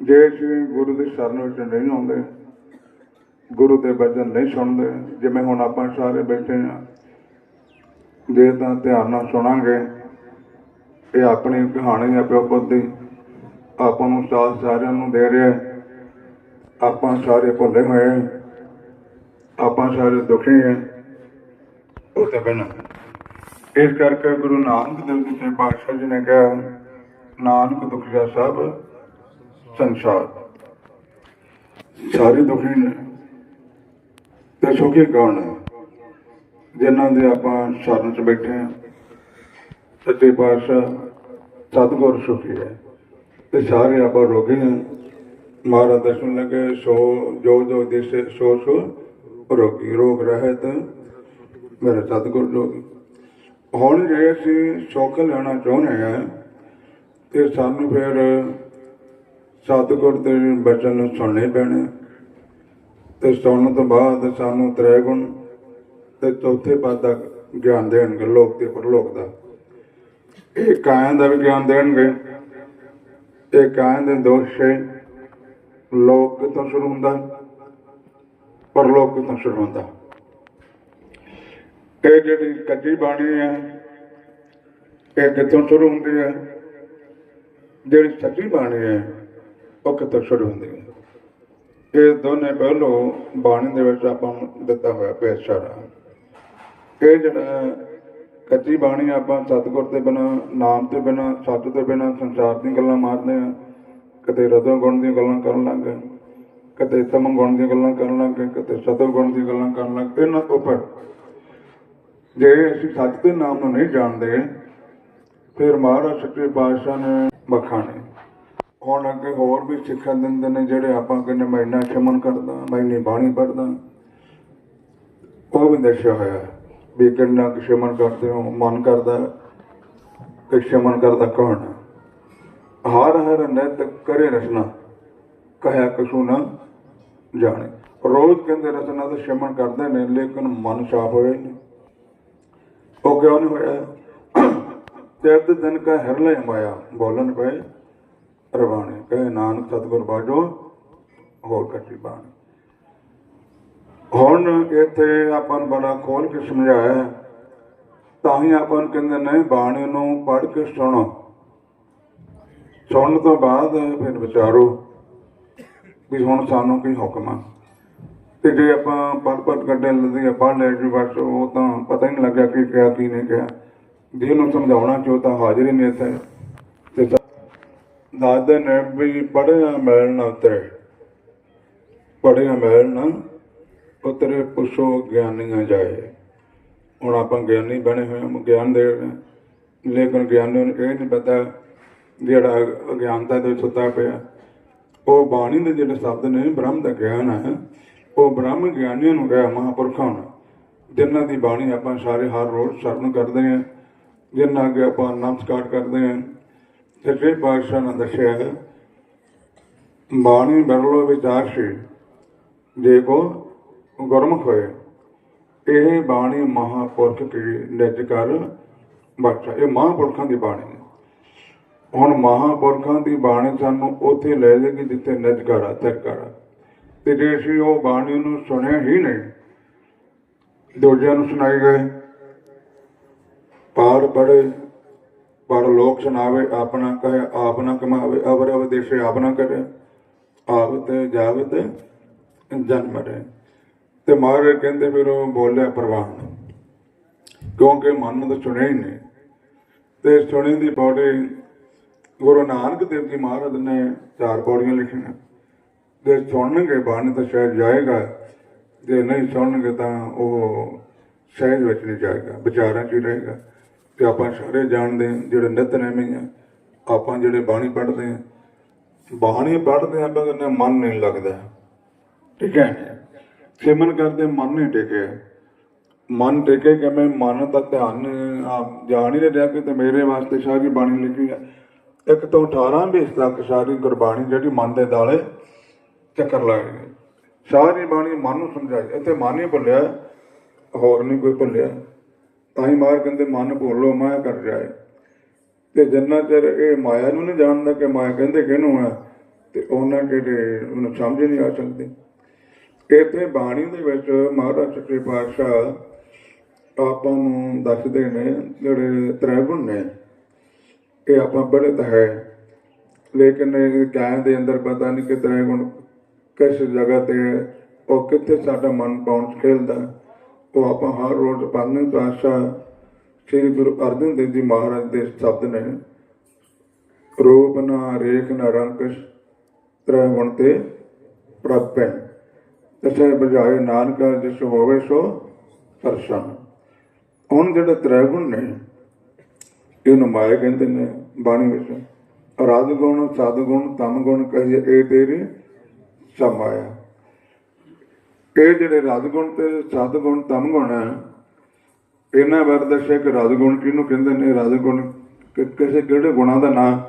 ਜੇ ਅਸੀਂ ਗੁਰੂ ਦੀ ਸ਼ਰਨ ਵਿੱਚ ਨਹੀਂ ਆਉਂਦੇ, ਗੁਰੂ ਦੇ ਬਚਨ ਨਹੀਂ ਸੁਣਦੇ, ਜਿਵੇਂ ਹੁਣ ਆਪਾਂ ਸਾਰੇ ਬੈਠੇ ਹਾਂ, ਜੇ ਤਾਂ ਧਿਆਨ ਨਾਲ ਸੁਣਾਂਗੇ, ਇਹ ਆਪਣੀ ਕਹਾਣੀ ਹੈ ਪਿਓ ਦੀ, ਆਪਾਂ ਨੂੰ ਸਾਥ ਸਾਰਿਆਂ ਨੂੰ ਦੇ ਰਿਹਾ ਆਪਾਂ ਸਾਰੇ ਭੁੱਲੇ ਹੋਏ ਆਪਾਂ ਸਾਰੇ ਦੁਖੀ ਹਾਂ ਉਹ ਤੇ ਬਿਨਾਂ ਇਸ ਕਰਕੇ ਗੁਰੂ ਨਾਨਕ ਦੇਵ ਜੀ ਦੇ ਪਾਤਸ਼ਾਹ ਜੀ ਨੇ ਕਿਹਾ ਨਾਨਕ ਦੁਖੀਆ ਸਭ ਸੰਸਾਰ। ਸਾਰੇ ਦੁਖੀ ਨੇ ਤੇ ਸੁਖੀ ਕੌਣ ਹੈ? ਜਿਨ੍ਹਾਂ ਦੇ ਆਪਾਂ ਸ਼ਰਨ ਚ ਬੈਠੇ ਹਾਂ। ਸੱਚੇ ਪਾਤਸ਼ਾਹ ਸਤਿਗੁਰ ਸੁਖੀ ਹੈ। ਤੇ ਸਾਰੇ ਆਪਾਂ ਰੋਗੀ ਹਾਂ। ਮਹਾਰਾਜ ਦਰਸ਼ਨ ਲਗੇ ਸੋ ਜੋ ਜੋ ਦਿਸੇ ਸੋ ਸੋ ਰੋਗੀ ਰੋਗ ਰਹਿਤ ਮੇਰੇ ਸਤਿਗੁਰ ਜੋਗੀ। ਹੁਣ ਜੇ ਅਸੀਂ ਸੁੱਖ ਲੈਣਾ ਚਾਹੁੰਦੇ ਹਾਂ, ਤੇ ਸਾਨੂੰ ਫਿਰ ਸਤਿਗੁਰ ਦੇ ਬਚਨ ਸੁਣਨੇ ਪੈਣੇ। ਤੇ ਸੁਣਨ ਤੋਂ ਬਾਅਦ ਸਾਨੂੰ ਤ੍ਰੈ ਗੁਣ ਤੇ ਚੌਥੇ ਪਦ ਦਾ ਗਿਆਨ ਦੇਣਗੇ, ਲੋਕ ਤੇ ਪਰਲੋਕ ਦਾ। ਇਹ ਕਾਇਆਂ ਦਾ ਵੀ ਗਿਆਨ ਦੇਣਗੇ। ਇਹ ਕਾਇਆਂ ਦੇ ਦੋਸ਼ ਹੈ। ਲੋਕ ਕਿਤੋਂ ਸ਼ੁਰੂ ਹੁੰਦਾ? ਪਰਲੋਕ ਕਿਤੋਂ ਸ਼ੁਰੂ ਹੁੰਦਾ ਇਹ ਜਿਹੜੀ ਕੱਚੀ ਬਾਣੀ ਹੈ ਇਹ ਕਿੱਥੋਂ ਸ਼ੁਰੂ ਹੁੰਦੀ ਹੈ ਜਿਹੜੀ ਸੱਚੀ ਬਾਣੀ ਹੈ ਉਹ ਕਿੱਥੋਂ ਸ਼ੁਰੂ ਹੁੰਦੀ ਹੈ ਇਹ ਦੋਨੇ ਪਹਿਲੂ ਬਾਣੀ ਦੇ ਵਿੱਚ ਆਪਾਂ ਨੂੰ ਦਿੱਤਾ ਹੋਇਆ ਪੇਸ਼ਾਰਾ ਇਹ ਜਿਹੜਾ ਕੱਚੀ ਬਾਣੀ ਆਪਾਂ ਸਤਿਗੁਰ ਤੇ ਬਿਨਾ, ਨਾਮ ਤੇ ਬਿਨਾ, ਸੱਚ ਤੇ ਬਿਨਾ, ਸੰਸਾਰ ਦੀਆਂ ਗੱਲਾਂ ਮਾਰਦੇ ਆ ਕਦੇ ਰਜੋ ਗੁਣ ਦੀਆਂ ਗੱਲਾਂ ਕਰਨ ਲੱਗ ਗਏ। ਕਦੇ ਤਮ ਗੁਣ ਦੀਆਂ ਗੱਲਾਂ ਕਰਨ ਲੱਗ ਗਏ ਕਦੇ ਸਤੋ ਗੁਣ ਦੀਆਂ ਗੱਲਾਂ ਕਰਨ ਲੱਗ ਗਏ, ਇਹਨਾਂ ਉੱਪਰ ਜੇ ਅਸੀਂ ਸੱਚ ਦੇ ਨਾਮ ਨੂੰ ਨਹੀਂ ਜਾਣਦੇ, ਫਿਰ ਮਹਾਰਾਜ ਸੱਚੇ ਪਾਤਸ਼ਾਹ ਨੇ ਬਖਾਣੇ ਹੁਣ ਅੱਗੇ ਹੋਰ ਵੀ ਸਿੱਖਿਆ ਦਿੰਦੇ ਨੇ ਜਿਹੜੇ ਆਪਾਂ ਕਹਿੰਦੇ ਮੈਂ ਇੰਨਾ ਸ਼ਮਨ ਕਰਦਾ, ਮੈਂ ਇੰਨੀ ਬਾਣੀ ਪੜਦਾ ਉਹ ਵੀ ਦੱਸਿਆ ਹੋਇਆ ਵੀ ਕਿੰਨਾ ਕੁ ਸ਼ਮਨ ਕਰਦੇ ਹੋ, ਮਨ ਕਰਦਾ ਕਿ ਸ਼ਮਨ ਕਰਦਾ ਕੌਣ ਹਰ ਹਰ ਨਿਤ ਕਰੇ ਰਚਨਾ ਕਹਿਆ ਕਛੂ ਨਾ। ਜਾਣੇ। ਰੋਜ਼ ਕਹਿੰਦੇ ਰਚਨਾ ਦਾ ਸ਼ਮਨ ਕਰਦੇ ਨੇ, ਲੇਕਿਨ ਮਨ ਸਾਫ਼ ਹੋਏ ਹੀ ਨਹੀਂ। ਉਹ ਕਿਉਂ ਨਹੀਂ ਹੋਇਆ? ਤੇ ਦਿਨ ਕਾ ਹਰਲੇ ਮਾਇਆ ਬੋਲਣ ਪਏ ਰਵਾਣੇ, ਕਹੇ, ਨਾਨਕ, ਸਤਿਗੁਰ ਬਾਜੋ, ਹੋਰ ਕੱਟੀ ਬਾਣੀ। ਹੁਣ ਇੱਥੇ ਆਪਾਂ ਨੂੰ ਬੜਾ ਖੋਲ ਕੇ ਸਮਝਾਇਆ ਤਾਂ ਹੀ ਆਪਾਂ ਨੂੰ ਕਹਿੰਦੇ ਨੇ, ਬਾਣੀ ਨੂੰ ਪੜ੍ਹ ਕੇ ਸੁਣੋ। ਸੁਣਨ ਤੋਂ ਬਾਅਦ ਫਿਰ ਵਿਚਾਰੋ। ਵੀ ਹੁਣ ਸਾਨੂੰ ਕੀ ਹੁਕਮ ਆ। ਤੇ ਜੇ ਆਪਾਂ ਪੜ ਪੜ ਕੱਢੇ ਲੱਦੀ ਪੜ੍ਹ ਲੈ ਜੀ ਬਸ ਉਹ ਤਾਂ ਪਤਾ ਹੀ ਨਹੀਂ ਲੱਗਿਆ ਕਿ ਕਿਹਾ ਕੀ ਨਹੀਂ ਕਿਹਾ ਜੇ ਨੂੰ ਸਮਝਾਉਣਾ ਚਾਹੋ ਤਾਂ ਹਾਜ਼ਰ ਹੀ ਨਹੀਂ ਇੱਥੇ। ਤੇ ਦਾਦੇ ਨੇ ਵੀ ਪੜਿਆ ਮੈਲ ਨਾ ਉਤਰੇ ਪੜਿਆ ਮੈਲ ਨਾ ਉਤਰੇ ਪੁੱਛੋ ਗਿਆਨੀਆਂ ਜਾਏ। ਹੁਣ ਆਪਾਂ ਗਿਆਨੀ ਬਣੇ ਹੋਏ ਹਾਂ, ਗਿਆਨ ਦੇ ਲੇਕਿਨ ਗਿਆਨੀ ਨੂੰ ਇਹ ਨਹੀਂ ਪਤਾ ਜਿਹੜਾ ਅਗਿਆਨਤਾ ਦੇ ਸੁੱਤਾ ਪਿਆ। ਉਹ ਬਾਣੀ ਦੇ ਜਿਹੜੇ ਸ਼ਬਦ ਨੇ, ਬ੍ਰਹਮ ਦਾ ਗਿਆਨ ਹੈ। ਉਹ ਬ੍ਰਹਮ ਗਿਆਨੀਆਂ ਨੂੰ ਗਿਆ ਮਹਾਂਪੁਰਖਾਂ ਨੂੰ। ਜਿਨ੍ਹਾਂ ਦੀ ਬਾਣੀ ਆਪਾਂ ਸਾਰੇ ਹਰ ਰੋਜ਼ ਸਰਵਣ ਕਰਦੇ ਹਾਂ, ਜਿਨ੍ਹਾਂ ਅੱਗੇ ਆਪਾਂ ਨਮਸਕਾਰ ਕਰਦੇ ਹਾਂ। ਸੱਚੇ ਪਾਤਸ਼ਾਹ ਨੇ ਦੱਸਿਆ, ਬਾਣੀ ਬਰਲੋ ਵਿਚਾਰ ਸੀ ਜੇ ਕੋ ਗੁਰਮੁਖ ਹੋਏ, ਇਹ ਬਾਣੀ ਮਹਾਪੁਰਖ ਕੀ ਨਿਜ ਕਰ ਬਖਸ਼ਾ। ਇਹ ਮਹਾਂਪੁਰਖਾਂ ਦੀ ਬਾਣੀ ਹੁਣ ਮਹਾਂਪੁਰਖਾਂ ਦੀ ਬਾਣੀ ਸਾਨੂੰ ਉੱਥੇ ਲੈ ਜਾਏਗੀ ਜਿੱਥੇ ਨਜਕਾਰਾ ਕਰ ਆ ਤੇ ਜੇ ਅਸੀਂ ਉਹ ਬਾਣੀ ਨੂੰ ਸੁਣਿਆ ਹੀ ਨਹੀਂ, ਦੂਜਿਆਂ ਨੂੰ ਸੁਣਾਈ ਗਏ। ਪਾਰ ਪੜੇ ਪਰ ਲੋਕ ਸੁਣਾਵੇ, ਆਪਣਾ ਕਹੇ, ਆਪ ਨਾ ਕਮਾਵੇ, ਅਵਰ ਅਵ ਦੇਸ਼ੇ ਆਪ ਨਾ ਕਰੇ। ਆਵਤ ਜਾਵਤ ਜਨਮ ਰੇ ਤੇ ਮਹਾਰਾਜ ਕਹਿੰਦੇ ਫਿਰ ਉਹ ਬੋਲਿਆ ਪ੍ਰਵਾਨ। ਕਿਉਂਕਿ ਮਨ ਨੂੰ ਤਾਂ ਸੁਣਿਆ ਹੀ ਨਹੀਂ। ਤੇ ਸੁਣੀ ਦੀ ਪੌੜੀ ਗੁਰੂ ਨਾਨਕ ਦੇਵ ਜੀ ਮਹਾਰਾਜ ਨੇ ਚਾਰ ਪੌੜੀਆਂ ਲਿਖੀਆਂ ਜੇ ਸੁਣਨਗੇ, ਬਾਣੀ ਤਾਂ ਸ਼ਾਇਦ ਜਾਏਗਾ। ਜੇ ਨਹੀਂ ਸੁਣਨਗੇ ਤਾਂ ਉਹ ਸਹਿਜ ਵਿੱਚ ਨਹੀਂ ਜਾਏਗਾ, ਵਿਚਾਰਾਂ 'ਚ ਹੀ ਰਹੇਗਾ। ਤੇ ਆਪਾਂ ਸਾਰੇ ਜਾਣਦੇ ਹਾਂ, ਜਿਹੜੇ ਨਿਤਨੇਮੀ ਆ, ਆਪਾਂ ਜਿਹੜੇ ਬਾਣੀ ਪੜ੍ਹਦੇ ਆ ਬਾਣੀ ਪੜ੍ਹਦੇ ਆ ਪਰ ਮਨ ਨਹੀਂ ਲੱਗਦਾ। ਠੀਕ ਹੈ ਸਿਮਨ ਕਰਦੇ ਮਨ ਨਹੀਂ ਟਿਕਿਆ। ਮਨ ਟਿਕੇ ਕਿਵੇਂ? ਮਨ ਦਾ ਧਿਆਨ, ਆਪ ਜਾਣ ਹੀ ਰਿਹਾ ਕਿ ਤੇ ਮੇਰੇ ਵਾਸਤੇ ਸ਼ਾਹ ਸਾਰੀ ਬਾਣੀ ਲਿਖੀ ਹੈ ਇੱਕ ਤੋਂ 18 ਬੇਸ ਤੱਕ ਸਾਰੀ ਗੁਰਬਾਣੀ ਜਿਹੜੀ ਮਨ ਦੇ ਦਾਲੇ ਚੱਕਰ ਲਾਏ ਸਾਰੀ ਬਾਣੀ ਮਨ ਨੂੰ ਸਮਝਾਈ। ਇੱਥੇ ਮਨ ਹੀ ਭੁੱਲਿਆ, ਹੋਰ ਨਹੀਂ ਕੋਈ ਭੁੱਲਿਆ। ਤਾਂ ਹੀ ਮਾਰ ਕਹਿੰਦੇ, ਮਨ ਭੁੱਲੋ ਮਾਇਆ ਕਰ ਜਾਏ। ਤੇ ਜਿੰਨਾ ਚਿਰ ਇਹ ਮਾਇਆ ਨੂੰ ਨਹੀਂ ਜਾਣਦਾ ਕਿ ਮਾਇਆ ਕਹਿੰਦੇ ਕਿਹਨੂੰ ਹੈ ਤੇ ਉਹਨਾਂ ਜਿਹੜੇ ਉਹਨੂੰ ਸਮਝ ਨਹੀਂ ਆ ਸਕਦੀ। ਇੱਥੇ ਬਾਣੀ ਦੇ ਵਿੱਚ ਮਹਾਰਾਜ ਸੱਚੇ ਪਾਤਸ਼ਾਹ ਆਪਾਂ ਨੂੰ ਦੱਸਦੇ ਨੇ ਜਿਹੜੇ ਤ੍ਰੈਗੁਣ ਨੇ ਇਹ ਆਪਾਂ ਪੜ੍ਹੇ ਤਾਂ ਹੈ। ਲੇਕਿਨ ਇਹ ਗਿਆਨ ਦੇ ਅੰਦਰ ਪਤਾ ਨਹੀਂ ਕਿ ਤ੍ਰੈਗੁਣ ਕਿਸ ਜਗ੍ਹਾ ਤੇ ਹੈ, ਉਹ ਕਿੱਥੇ ਸਾਡਾ ਮਨ ਪਹੁੰਚ ਖੇਲਦਾ। ਉਹ ਆਪਾਂ ਹਰ ਰੋਜ਼ ਪੜ੍ਹਨੇ ਪਾਤਸ਼ਾਹ ਸ੍ਰੀ ਗੁਰੂ ਅਰਜਨ ਦੇਵ ਜੀ ਮਹਾਰਾਜ ਦੇ ਸ਼ਬਦ ਨੇ। ਰੂਪ ਨਾ ਰੇਖ ਨਾ ਰੰਗ ਤ੍ਰੈਗੁਣ ਤੇ ਪ੍ਰਪੈ ਤਸੇ ਬਜਾਏ ਨਾਨਕ ਜਿਸ ਹੋਵੇ ਸੋ ਸਰਸ਼ਨ ਹੁਣ ਜਿਹੜੇ ਤ੍ਰੈਗੁਣ ਨੇ ਇਹਨੂੰ ਮਾਇਆ ਕਹਿੰਦੇ ਨੇ ਬਾਣੀ ਵਿੱਚ। ਰਜ ਗੁਣ, ਸਦ ਗੁਣ ਤਮ ਗੁਣ ਕਹੀਏ, ਇਹ ਤੇਰੀ ਸਮਾਇਆ ਇਹ ਜਿਹੜੇ ਰਜ ਗੁਣ ਤੇ ਸਦ ਗੁਣ ਤਮ ਗੁਣ ਹੈ, ਇਹਨਾਂ ਬਾਰੇ ਦੱਸਿਆ ਕਿ ਰਜ ਗੁਣ ਕਿਹਨੂੰ ਕਹਿੰਦੇ ਨੇ? ਰਜ ਗੁਣ ਕਿਸੇ ਕਿਹੜੇ ਗੁਣਾਂ ਦਾ ਨਾਮ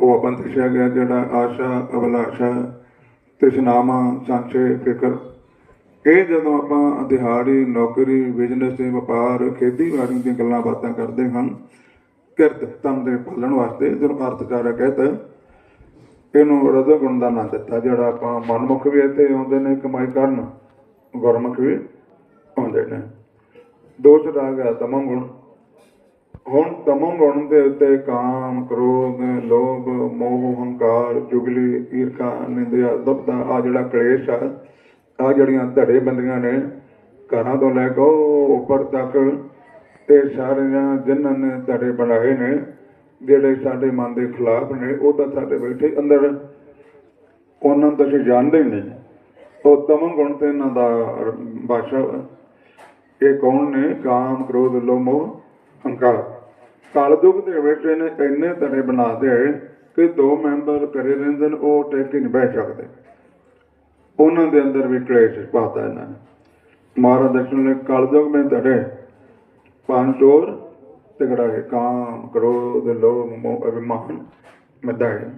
ਉਹ ਆਪਾਂ ਦੱਸਿਆ ਗਿਆ, ਜਿਹੜਾ ਆਸ਼ਾ, ਅਭਿਲਾਸ਼ਾ, ਤ੍ਰਿਸ਼ਨਾਮਾ, ਸੰਚੇ, ਫਿਕਰ। ਇਹ ਜਦੋਂ ਆਪਾਂ ਦਿਹਾੜੀ, ਨੌਕਰੀ ਬਿਜ਼ਨਸ ਤੇ ਵਪਾਰ, ਖੇਤੀਬਾੜੀ ਦੀਆਂ ਗੱਲਾਂ ਬਾਤਾਂ ਕਰਦੇ ਹਾਂ ਕਿਰਤ ਤਨ ਦੇ ਪਾਲਣ ਵਾਸਤੇ, ਜਦੋਂ ਅਰਥਕਾਰਾ ਕਹਿੰਦਾ ਇਹਨੂੰ ਰਜੋ ਗੁਣ ਦਾ ਨਾਂ ਦਿੱਤਾ, ਜਿਹੜਾ ਆਪਾਂ ਮਨਮੁਖ ਵੀ ਇੱਥੇ ਆਉਂਦੇ ਨੇ ਕਮਾਈ ਕਰਨ, ਗੁਰਮੁਖ ਵੀ ਆਉਂਦੇ ਨੇ। ਦੋਸ਼ ਰਾਗ ਹੈ ਤਮਮ ਗੁਣ। ਹੁਣ ਤਮਮ ਗੁਣ ਦੇ ਉੱਤੇ ਕਾਮ, ਕ੍ਰੋਧ, ਲੋਭ, ਮੋਹ, ਹੰਕਾਰ, ਜੁਗਲੀ, ਈਰਖਾ, ਨਿੰਦਿਆ, ਦੁਬਦਾ ਆ ਜਿਹੜਾ ਕਲੇਸ਼ ਆ ਆ ਜਿਹੜੀਆਂ ਧੜੇ ਬੰਦੀਆਂ ਨੇ, ਘਰਾਂ ਤੋਂ ਲੈ ਕੇ ਉਹ ਉੱਪਰ ਤੱਕ ਤੇ ਸਾਰੀਆਂ ਜਿਨ੍ਹਾਂ ਨੇ ਧੜੇ ਬਣਾਏ ਨੇ, ਜਿਹੜੇ ਸਾਡੇ ਮਨ ਦੇ ਖਿਲਾਫ ਨੇ, ਉਹ ਤਾਂ ਸਾਡੇ ਬੈਠੇ ਅੰਦਰ। ਉਹਨਾਂ ਨੂੰ ਤਾਂ ਅਸੀਂ ਜਾਣਦੇ ਹੀ ਨਹੀਂ। ਉਹ ਤਮਮ ਗੁਣ ਤੇ ਇਹਨਾਂ ਦਾ ਬਾਸ਼ਾ ਇਹ ਕੌਣ ਨੇ? ਕਾਮ, ਕ੍ਰੋਧ, ਲੋਭ ਹੰਕਾਰ। ਕਾਲਯੁਗ ਦੇ ਵਿੱਚ ਇਹਨੇ ਇੰਨੇ ਧੜੇ ਬਣਾ ਬਣਾਦੇ ਕਿ ਦੋ ਮੈਂਬਰ ਕਰੇ ਰਹਿੰਦੇ ਨੇ, ਉਹ ਟੇਕ ਨਹੀਂ ਬਹਿ ਸਕਦੇ। ਉਹਨਾਂ ਦੇ ਅੰਦਰ ਵੀ ਕਲੇਸ਼ ਪਾਤਾ ਇਹਨਾਂ ਨੇ। ਮਹਾਰਾਜ ਦਰਸ਼ਨ ਨੇ ਕਾਲਯੁਗ में ਧੜੇ ਪੰਜ ਚੋਰ, ਤਿਗੜਾ ਹੈ। ਕਾਮ ਕ੍ਰੋਧ ਲੋਭ ਮੋਹ ਅਭਿਮਾਨ ਮੱਦਾ ਹੈ।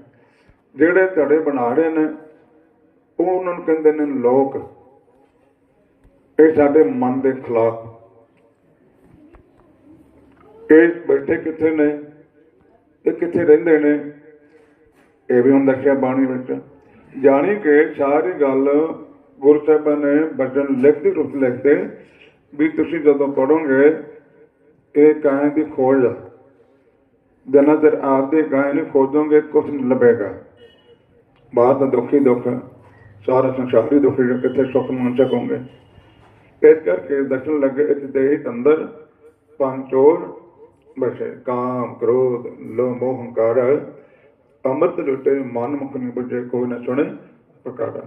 ਜਿਹੜੇ ਧੜੇ ਬਣਾ ਰਹੇ ਨੇ, ਉਹ ਉਹਨਾਂ ਨੂੰ ਕਹਿੰਦੇ ਨੇ ਲੋਕ, ਇਹ ਸਾਡੇ ਮਨ ਦੇ ਖਿਲਾਫ। ਇਹ ਬੈਠੇ ਕਿੱਥੇ ਨੇ ਇਹ ਕਿੱਥੇ ਰਹਿੰਦੇ ਨੇ? ਇਹ ਵੀ ਹੁਣ ਦੱਸਿਆ ਬਾਣੀ ਵਿੱਚ। ਜਾਣੀ ਕਿ ਸਾਰੀ ਗੱਲ ਗੁਰੂ ਸਾਹਿਬਾਂ ਨੇ ਬਚਨ ਲਿਖਦੇ ਰੂਪ ਲਿਖਦੇ ਵੀ ਤੁਸੀਂ ਜਦੋਂ ਪੜੋਗੇ ਇਹ ਕਾਇ ਦੀ ਖੋਜ ਆ। ਜਨਾ ਚਿਰ ਆਪਦੇ ਕਾਇ ਨੂੰ ਖੋਜੋਗੇ ਕੁਝ ਨਹੀਂ ਲੱਭੇਗਾ। ਬਾਹਰ ਦਾ ਦੁੱਖ ਦੁੱਖ ਸਾਰਾ ਸੰਸਾਰ ਹੀ ਦੁੱਖ ਹੈ ਕਿੱਥੇ ਸੁੱਖ ਮੰਨ ਸਕੋਗੇ? ਇਸ ਕਰਕੇ ਦੱਸਣ ਲੱਗੇ, ਇਸ ਦੇ ਅੰਦਰ ਪੰਚੋਰ ਬਸੇ, ਕਾਮ, ਕ੍ਰੋਧ, ਲੋਭ ਮੋਹ ਹੰਕਾਰ ਅੰਮ੍ਰਿਤ ਲੁੱਟੇ, ਮਨ ਮੁਖ ਨਹੀਂ ਬੁਝੇ, ਕੋਈ ਨਾ ਸੁਣੇ ਪ੍ਰਕਾਰਾ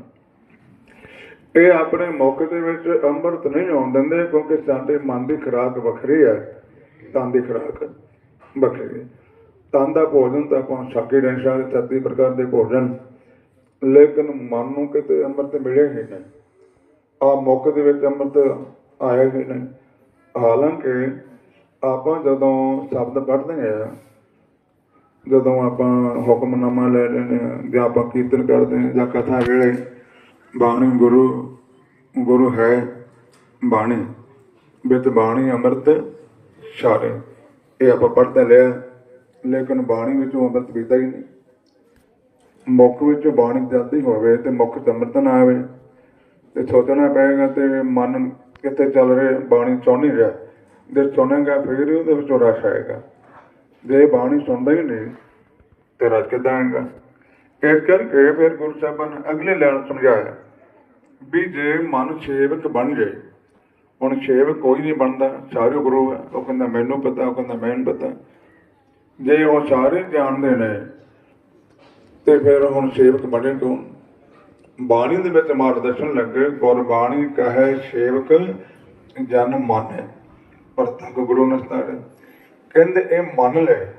ਇਹ ਆਪਣੇ ਮੌਕੇ ਦੇ ਵਿੱਚ ਅੰਮ੍ਰਿਤ ਨਹੀਂ ਆਉਣ ਦਿੰਦੇ, ਕਿਉਂਕਿ ਸਾਡੇ ਮਨ ਦੀ ਖੁਰਾਕ ਵੱਖਰੀ ਹੈ। ਤਨ ਦੀ ਖੁਰਾਕ ਵੱਖਰੀ ਹੈ ਤਨ ਦਾ ਭੋਜਨ ਤਾਂ ਆਪਾਂ ਛੱਕੇ ਰਹੇ ਸਾਰੇ ਤੱਤੀ ਪ੍ਰਕਾਰ ਦੇ ਭੋਜਨ। ਲੇਕਿਨ ਮਨ ਨੂੰ ਕਿਤੇ ਅੰਮ੍ਰਿਤ ਮਿਲੇ ਹੀ ਨਹੀਂ। ਆ ਮੌਕੇ ਦੇ ਵਿੱਚ ਅੰਮ੍ਰਿਤ ਆਇਆ ਹੀ ਨਹੀਂ। ਹਾਲਾਂਕਿ ਆਪਾਂ ਜਦੋਂ ਸ਼ਬਦ ਪੜ੍ਹਦੇ ਆ ਜਦੋਂ ਆਪਾਂ ਹੁਕਮਨਾਮਾ ਲੈ ਲੈਂਦੇ ਹਾਂ ਜਾਂ ਆਪਾਂ ਕੀਰਤਨ ਕਰਦੇ ਹਾਂ ਜਾਂ ਕਥਾ ਵੇਲੇ ਬਾਣੀ ਗੁਰੂ ਗੁਰੂ ਹੈ ਬਾਣੀ ਬਿਤ ਬਾਣੀ ਅੰਮ੍ਰਿਤ ਛਾੜੇ ਇਹ ਆਪਾਂ ਪੜ੍ਹਦੇ ਲਿਆ। ਲੇਕਿਨ ਬਾਣੀ ਵਿੱਚੋਂ ਅੰਮ੍ਰਿਤ ਪੀਤਾ ਹੀ ਨਹੀਂ। ਮੁੱਖ ਵਿੱਚ ਬਾਣੀ ਜਾਂਦੀ ਹੋਵੇ ਤੇ ਮੁੱਖ ਚ ਅੰਮ੍ਰਿਤ ਨਾ ਆਵੇ। ਤੇ ਸੋਚਣਾ ਪਏਗਾ ਤੇ ਮਨ ਕਿੱਥੇ ਚੱਲ ਰਿਹਾ, ਬਾਣੀ ਸੁਣ ਨਹੀਂ ਰਿਹਾ। ਜੇ ਸੁਣੇਗਾ ਫਿਰ ਹੀ ਉਹਦੇ ਵਿੱਚੋਂ ਰਸ ਆਏਗਾ। ਜੇ ਬਾਣੀ ਸੁਣਦਾ ਹੀ ਨਹੀਂ, ਤੇ ਰਸ ਕਿੱਦਾਂ ਆਏਗਾ? ਇਸ ਕਰਕੇ ਫਿਰ ਗੁਰੂ ਸਾਹਿਬਾਨ ਨੇ ਅਗਲੇ ਲੈਣ ਸਮਝਾਇਆ ਵੀ ਜੇ ਮਨ ਸੇਵਕ ਬਣ ਜਾਏ ਹੁਣ ਸੇਵਕ ਕੋਈ ਨਹੀਂ ਬਣਦਾ ਸਾਰੇ ਗੁਰੂ ਹੈ। ਉਹ ਕਹਿੰਦਾ, ਮੈਨੂੰ ਪਤਾ, ਉਹ ਕਹਿੰਦਾ ਮੈਨੂੰ ਪਤਾ। ਜੇ ਉਹ ਸਾਰੇ ਜਾਣਦੇ ਨੇ, ਤੇ ਫਿਰ ਹੁਣ ਸੇਵਕ ਬਣੇ ਕੌਣ? ਬਾਣੀ ਦੇ ਵਿੱਚ ਮਾਰਗਦਰਸ਼ਨ ਲੱਗੇ, ਗੁਰਬਾਣੀ ਕਹੇ ਸੇਵਕ ਜਨ ਮਨ। ਪਰ ਤੱਕ ਗੁਰੂ ਨਸਤਾਰ ਕਹਿੰਦੇ, ਇਹ ਮੰਨ ਲੈ।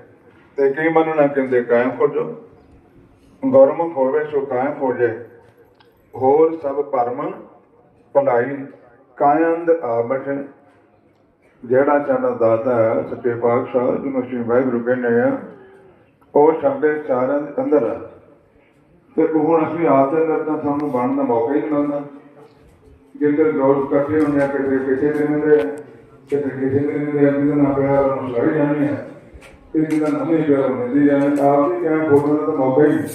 ਤੇ ਕੀ ਮੰਨਣਾ? ਕਹਿੰਦੇ, ਕਾਇਮ ਹੋ ਜੋ ਗੁਰਮੁਖ ਹੋਵੇ, ਸੋ ਕਾਇਮ ਹੋ ਜਾਏ। ਹੋਰ ਸਭ ਪਰਮ ਭਲਾਈ ਕਾਇੰਦ ਆਬਟ ਜਿਹੜਾ ਸਾਡਾ ਦਾਤਾ ਹੈ, ਸੱਚੇ ਪਾਤਸ਼ਾਹ, ਜਿਹਨੂੰ ਅਸੀਂ ਵਾਹਿਗੁਰੂ ਕਹਿੰਦੇ ਆ, ਉਹ ਸਾਡੇ ਸਾਰਿਆਂ ਦੇ ਅੰਦਰ ਆ। ਤੇ ਹੁਣ ਅਸੀਂ ਆਪ ਦੇ ਅੰਦਰ ਤਾਂ ਸਾਨੂੰ ਬਣਨ ਦਾ ਮੌਕਾ ਹੀ ਨਹੀਂ ਮਿਲਦਾ। ਜਿੱਧਰ ਦੋਸਤ ਇਕੱਠੇ ਹੁੰਦੇ ਆ, ਕਿਤੇ ਪਿੱਛੇ ਦੇ ਹੁੰਦੇ ਆ, ਕਿਤੇ ਕਿਸੇ ਦੇ ਹੁੰਦੇ ਆ, ਜਿਹਦਾ ਨਾ ਪਿਆ ਉਹਨੂੰ ਸੜੀ ਜਾਣੀ ਹੈ ਤੇ ਜਿਹਦਾ ਨਹੀਂ ਪਿਆ ਹੁੰਦੀ ਜਾਣੀ ਆਪ ਹੀ ਕਿਹਾ ਬੋਲਣ ਦਾ ਤਾਂ ਮੌਕਾ ਹੀ ਨਹੀਂ।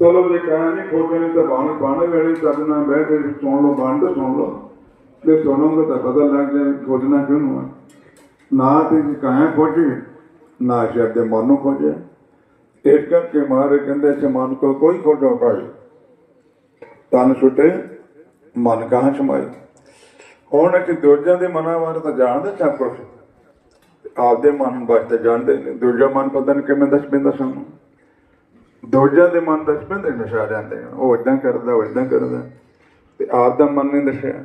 ਚਲੋ ਜੇ ਕਹਾਂ ਨਹੀਂ ਖੋਜੇ ਨੇ ਤਾਂ ਬਾਣੇ ਬਾਣੇ ਵੇਲੇ ਤਦ ਨਾ ਬਹਿ ਕੇ ਸੁਣ ਲਓ, ਬਾਣ ਤਾਂ ਸੁਣ ਲਓ। ਤੇ ਸੁਣੋਗੇ ਤਾਂ ਪਤਾ ਲੱਗ ਜਾਏ ਵੀ ਖੋਜਣਾ ਕਿਉਂ ਨੂੰ ਹੈ ਨਾ ਤੇ ਕਾਇਆ ਖੋਜੀ, ਨਾ ਸ਼ਬਦ ਦੇ ਮਨ ਨੂੰ ਖੋਜੇ ਇਸ ਕਰਕੇ ਮਾਰੇ ਕਹਿੰਦੇ ਕਿ ਮਨ ਕੋ ਕੋਈ ਖੋਜੋ ਭਾਈ। ਤਨ ਛੁੱਟੇ, ਮਨ ਕਹਾਂ ਸਮਾਈ ਹੁਣ ਕਿ ਦੂਜਿਆਂ ਦੇ ਮਨਾਂ ਬਾਰੇ ਤਾਂ ਜਾਣਦੇ ਸਭ ਕੁਝ ਆਪਦੇ ਮਨ ਬਾਰੇ ਤਾਂ ਜਾਣਦੇ ਨੇ। ਦੂਜਾ ਮਨ ਪਤਾ ਨਹੀਂ ਕਿਵੇਂ ਦੱਸ ਪੈਂਦਾ ਸਾਨੂੰ। ਦੂਜਿਆਂ ਦੇ ਮਨ ਦੱਸ ਪੈਂਦੇ ਨਸ਼ਾ ਜਾਂਦੇ ਦੇ। ਉਹ ਇਦਾਂ ਕਰਦਾ, ਉਹ ਇਦਾਂ ਕਰਦਾ। ਤੇ ਆਪ ਦਾ ਮਨ ਨਹੀਂ ਦੱਸਿਆ।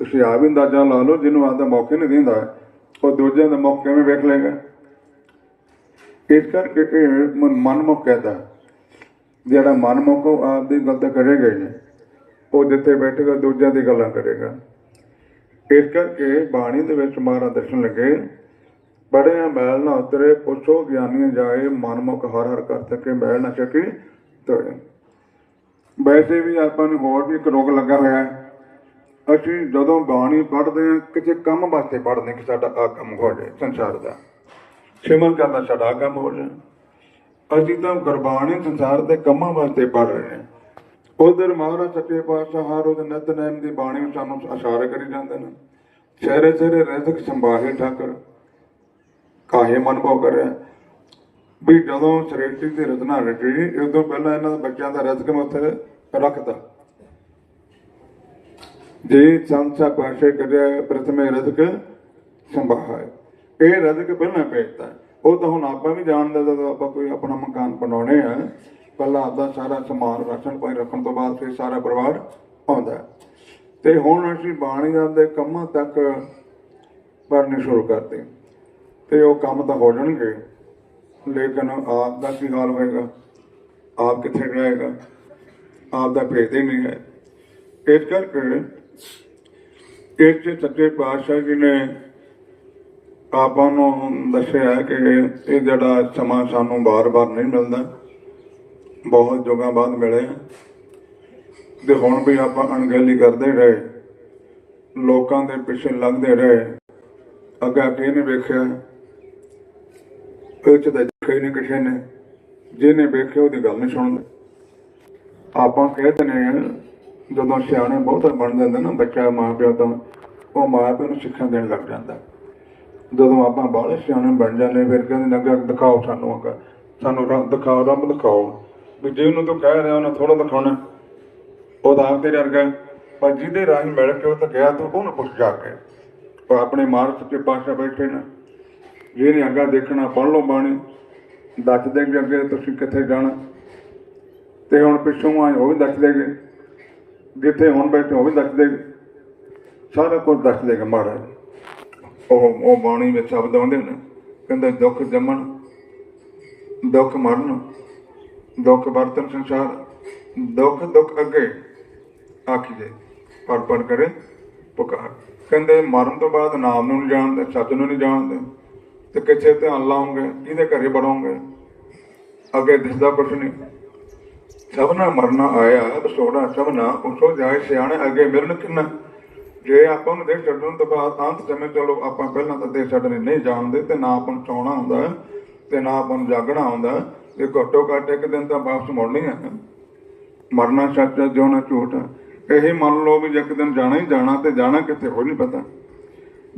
ਤੁਸੀਂ ਆਪ ਵੀ ਅੰਦਾਜ਼ਾ ਲਾ ਲਓ, ਜਿਹਨੂੰ ਆਪ ਮੌਕੇ ਨਹੀਂ ਦਿੰਦਾ। ਉਹ ਦੂਜਿਆਂ ਦਾ ਮੌਕੇ ਕਿਵੇਂ ਵੇਖ ਲੇਗਾ ਇਸ ਕਰਕੇ ਇਹ ਮਨ ਮਨਮੁਖ ਕਹਦਾ ਜਿਹੜਾ ਮਨਮੁਖ ਉਹ ਆਪ ਦੀ ਗੱਲ ਤਾਂ ਕਰੇਗਾ ਹੀ ਨਹੀਂ। ਉਹ ਜਿੱਥੇ ਬੈਠੇਗਾ, ਦੂਜਿਆਂ ਦੀ ਗੱਲਾਂ ਕਰੇਗਾ। ਇਸ ਕਰਕੇ ਬਾਣੀ ਦੇ ਵਿੱਚ ਮਹਾਰਾਜ ਦਰਸ਼ਨ ਲੱਗੇ, ਬੜਿਆਂ ਮੈਲ ਨਾ ਉਤਰੇ, ਪੁੱਛੋ ਗਿਆਨੀ ਜਾਏ, ਮਨ ਮਨਮੁਖ ਹਰ ਹਰ ਕਰ ਸਕੇ, ਮੈਲ ਨਾ ਸਕੇ ਤੋੜੇ ਵੈਸੇ ਵੀ ਆਪਾਂ ਨੂੰ ਹੋਰ ਵੀ ਇੱਕ ਰੋਗ ਲੱਗਾ ਹੋਇਆ ਹੈ। ਅਸੀਂ ਜਦੋਂ ਬਾਣੀ ਪੜ੍ਹਦੇ ਹਾਂ, ਕਿਸੇ ਕੰਮ ਵਾਸਤੇ ਪੜ੍ਹਦੇ ਹਾਂ ਕਿ ਸਾਡਾ ਆ ਕੰਮ ਹੋ ਜਾਏ, ਸੰਸਾਰ ਦਾ। ਸਿਮਰਨ ਕਰਨਾ ਸਾਡਾ ਆਹ ਕੰਮ ਹੋ ਜਾਏ। ਅਸੀਂ ਤਾਂ ਗੁਰਬਾਣੀ ਸੰਸਾਰ ਦੇ ਕੰਮਾਂ ਵਾਸਤੇ ਪੜ੍ਹ ਰਹੇ ਹਾਂ। ਉਧਰ ਮਹਾਰਾਜ ਸੱਚੇ ਪਾਤਸ਼ਾਹ ਹਰ ਰੋਜ਼ ਨਿਤਨੇਮ ਦੀ ਬਾਣੀ ਨੂੰ ਸਾਨੂੰ ਇਸ਼ਾਰੇ ਕਰੀ ਜਾਂਦੇ ਨੇ। ਸ਼ਹਿਰੇ ਸ਼ਹਿਰੇ ਰਹਿਤਕ ਸੰਭਾਹੇ ਠਾਕਰ। ਕਾਹੇ ਮਨ ਭਾਵ ਕਰ ਵੀ ਜਦੋਂ ਸ੍ਰਿਸ਼ਟੀ ਦੀ ਰਚਨਾ ਰਚੀ, ਉਦੋਂ ਪਹਿਲਾਂ ਇਹਨਾਂ ਦੇ ਬੱਚਿਆਂ ਦਾ ਰਜ਼ਕ ਮੈਂ ਉੱਥੇ ਰੱਖਦਾ ਜੇ ਸੰਸਾ ਪਾਸ਼ੇ ਕਰਿਆ ਪ੍ਰਥਮੇ ਰਜ਼ਕ ਸੰਭਾਏ ਇਹ ਰਜ਼ਕ ਪਹਿਲਾਂ ਭੇਜਦਾ ਉਹ ਤਾਂ ਹੁਣ ਆਪਾਂ ਵੀ ਜਾਣਦੇ ਜਦੋਂ ਆਪਾਂ ਕੋਈ ਆਪਣਾ ਮਕਾਨ ਬਣਾਉਣੇ ਆ, ਪਹਿਲਾਂ ਆਪਦਾ ਸਾਰਾ ਸਮਾਨ ਰਾਸ਼ਨ ਪਾਣੀ ਰੱਖਣ ਤੋਂ ਬਾਅਦ ਫਿਰ ਸਾਰਾ ਪਰਿਵਾਰ ਆਉਂਦਾ ਹੈ। ਤੇ ਹੁਣ ਅਸੀਂ ਬਾਣੀ ਦੇ ਕੰਮਾਂ ਤੱਕ ਪੜਨੇ ਸ਼ੁਰੂ ਕਰਦੇ ਹਾਂ। ਤੇ ਉਹ ਕੰਮ ਤਾਂ ਹੋ ਜਾਣਗੇ। ਲੇਕਿਨ ਆਪ ਦਾ ਕੀ ਹਾਲ ਹੋਏਗਾ? ਆਪ ਕਿੱਥੇ ਜਾਏਗਾ? ਆਪ ਦਾ ਭੇਦ ਨਹੀਂ ਹੈ। ਇਸ ਕਰਕੇ ਇਸ ਚ ਸੱਚੇ ਪਾਤਸ਼ਾਹ ਜੀ ਨੇ ਆਪਾਂ ਨੂੰ ਦੱਸਿਆ ਕਿ ਇਹ ਜਿਹੜਾ ਸਮਾਂ ਸਾਨੂੰ ਬਾਰ-ਬਾਰ ਨਹੀਂ ਮਿਲਦਾ, ਬਹੁਤ ਜੁਗਾਂ ਬਾਅਦ ਮਿਲੇ ਤੇ ਹੁਣ ਵੀ ਆਪਾਂ ਅਣਗਹਿਲੀ ਕਰਦੇ ਰਹੇ, ਲੋਕਾਂ ਦੇ ਪਿੱਛੇ ਲੱਗਦੇ ਰਹੇ, ਅੱਗਾ ਕੀ ਨਹੀਂ ਵੇਖਿਆ। ਇਹ ਚ ਤਾਂ ਦੇਖਿਆ ਹੀ ਨਹੀਂ ਕਿਸੇ ਨੇ, ਜਿਹਨੇ ਵੇਖਿਆ ਉਹਦੀ ਗੱਲ ਨਹੀਂ ਸੁਣਦੇ। ਆਪਾਂ ਕਹਿੰਦੇ ਨੇ ਜਦੋਂ ਸਿਆਣੇ ਬਹੁਤਾ ਬਣ ਜਾਂਦੇ ਨਾ, ਬੱਚਾ ਮਾਂ ਪਿਓ ਤੋਂ ਉਹ ਮਾਂ ਪਿਓ ਨੂੰ ਸਿੱਖਿਆ ਦੇਣ ਲੱਗ ਜਾਂਦਾ। ਜਦੋਂ ਆਪਾਂ ਬਾਹਲੇ ਸਿਆਣੇ ਬਣ ਜਾਂਦੇ, ਫਿਰ ਕਹਿੰਦੇ ਨੇ, ਅੱਗੇ ਦਿਖਾਓ ਸਾਨੂੰ ਅੱਗੇ। ਸਾਨੂੰ ਰੱਬ ਦਿਖਾਓ ਰੱਬ ਦਿਖਾਓ। ਵੀ ਜਿਹਨੂੰ ਤੂੰ ਕਹਿ ਰਿਹਾ, ਉਹਨੇ ਥੋੜਾ ਦਿਖਾਉਣਾ। ਉਹ ਤਾਂ ਆਪ ਤੇਰੇ ਵਰਗਾ ਪਰ ਜਿਹਦੇ ਰਾਹੀਂ ਮਿਲ ਕੇ ਉਹ ਤਾਂ ਗਿਆ, ਤੂੰ ਉਹਨੂੰ ਪੁੱਛ ਜਾ ਕੇ। ਉਹ ਆਪਣੇ ਮਾਰਗ ਸੱਚੇ ਪਾਤਸ਼ਾਹ ਬੈਠੇ ਨੇ। ਜਿਹਨੇ ਅੱਗਾ ਦੇਖਣਾ, ਪੜ੍ਹ ਲਓ ਬਾਣੀ। ਦੱਸ ਦੇਣਗੇ ਅੱਗੇ ਤੁਸੀਂ ਕਿੱਥੇ ਜਾਣਾ। ਤੇ ਹੁਣ ਪਿੱਛੋਂ ਆਏ, ਉਹ ਵੀ ਦੱਸ ਦੇਗੇ ਜਿੱਥੇ ਹੁਣ ਬੈਠੇ ਉਹ ਵੀ ਦੱਸ ਦੇਗੇ ਸਾਰਾ ਕੁਝ ਦੱਸ ਦੇਗਾ ਮਹਾਰਾਜ। ਉਹ ਉਹ ਬਾਣੀ ਵਿੱਚ ਸ਼ਬਦ ਆਉਂਦੇ ਨੇ, ਕਹਿੰਦੇ ਦੁੱਖ ਜੰਮਣ, ਦੁੱਖ ਮਰਨ, ਦੁੱਖ ਵਰਤਨ ਸੰਸਾਰ, ਦੁੱਖ ਦੁੱਖ ਅੱਗੇ ਆਖੀ ਦੇ ਪੜ ਪੜ ਕਰੇ ਪੁਕਾਰ। ਕਹਿੰਦੇ ਮਰਨ ਤੋਂ ਬਾਅਦ ਨਾਮ ਨੂੰ ਨਹੀਂ ਜਾਣਦੇ, ਸੱਚ ਨੂੰ ਨਹੀਂ ਜਾਣਦੇ, ਤੇ ਕਿੱਥੇ ਧਿਆਨ ਲਾਉਂਗੇ ਕਿਹਦੇ ਘਰੇ ਬਣੋਗੇ ਅੱਗੇ ਦਿਸਦਾ ਕੁਛ ਨਹੀਂ। ਸਭਨਾ ਮਰਨਾ ਆਇਆ ਬਸੋੜਾ ਸਭਨਾ ਉਸੋ ਜਾਏ ਸਿਆਣੇ ਅੱਗੇ ਮਿਲਣ ਕਿੰਨਾ? ਜੇ ਆਪਾਂ ਨੂੰ ਦੇਖ ਛੱਡਣ ਤੋਂ ਬਾਅਦ ਅੰਤ ਸਮੇਂ ਚਲੋ ਆਪਾਂ ਪਹਿਲਾਂ ਤਾਂ ਦੇਖ ਛੱਡਣੇ ਨਹੀਂ ਜਾਣਦੇ ਤੇ ਨਾ ਆਪਾਂ ਨੂੰ ਚਾਉਣਾ ਹੁੰਦਾ ਤੇ ਨਾ ਆਪਾਂ ਨੂੰ ਜਾਗਣਾ ਹੁੰਦਾ। ਹੈ, ਘੱਟੋ ਘੱਟ ਇੱਕ ਦਿਨ ਤਾਂ ਵਾਪਸ ਮੁੜਨੀ ਹੈ ਮਰਨਾ ਸੱਚ ਹੈ ਜਿਉਣਾ ਝੂਠ ਹੈ ਇਹੀ ਮੰਨ ਲਓ ਵੀ ਇੱਕ ਦਿਨ ਜਾਣਾ ਹੀ ਜਾਣਾ ਤੇ ਜਾਣਾ ਕਿੱਥੇ ਹੋ ਨਹੀਂ ਪਤਾ।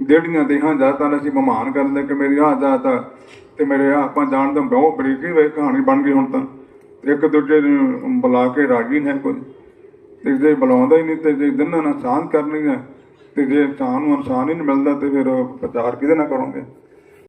ਜਿਹੜੀਆਂ ਦੇਹਾਂ ਜਾਤਾਂ ਨੇ ਅਸੀਂ ਮਹਾਨ ਕਰਦੇ ਕਿ ਮੇਰੀ ਆਹ ਜਾਤ ਆ ਤੇ ਮੇਰੇ ਆਹ ਆਪਾਂ ਜਾਣਦੇ ਹਾਂ ਬਹੁਤ ਬਰੀਕੀ ਵੇ ਕਹਾਣੀ ਬਣ ਗਈ ਹੁਣ ਤਾਂ। ਇੱਕ ਦੂਜੇ ਨੂੰ ਬੁਲਾ ਕੇ ਰਾਜੀ ਨਹੀਂ ਕੋਈ। ਤੇ ਜੇ ਬੁਲਾਉਂਦਾ ਹੀ ਨਹੀਂ ਤੇ ਜੇ ਦਿਨਾਂ ਨਾਲ ਸਾਂਝ ਕਰਨੀ ਹੈ ਤੇ ਜੇ ਇਨਸਾਨ ਨੂੰ ਇਨਸਾਨ ਹੀ ਨਹੀਂ ਮਿਲਦਾ ਤੇ ਫਿਰ ਪ੍ਰਚਾਰ ਕਿਹਦੇ ਨਾਲ ਕਰੋਗੇ?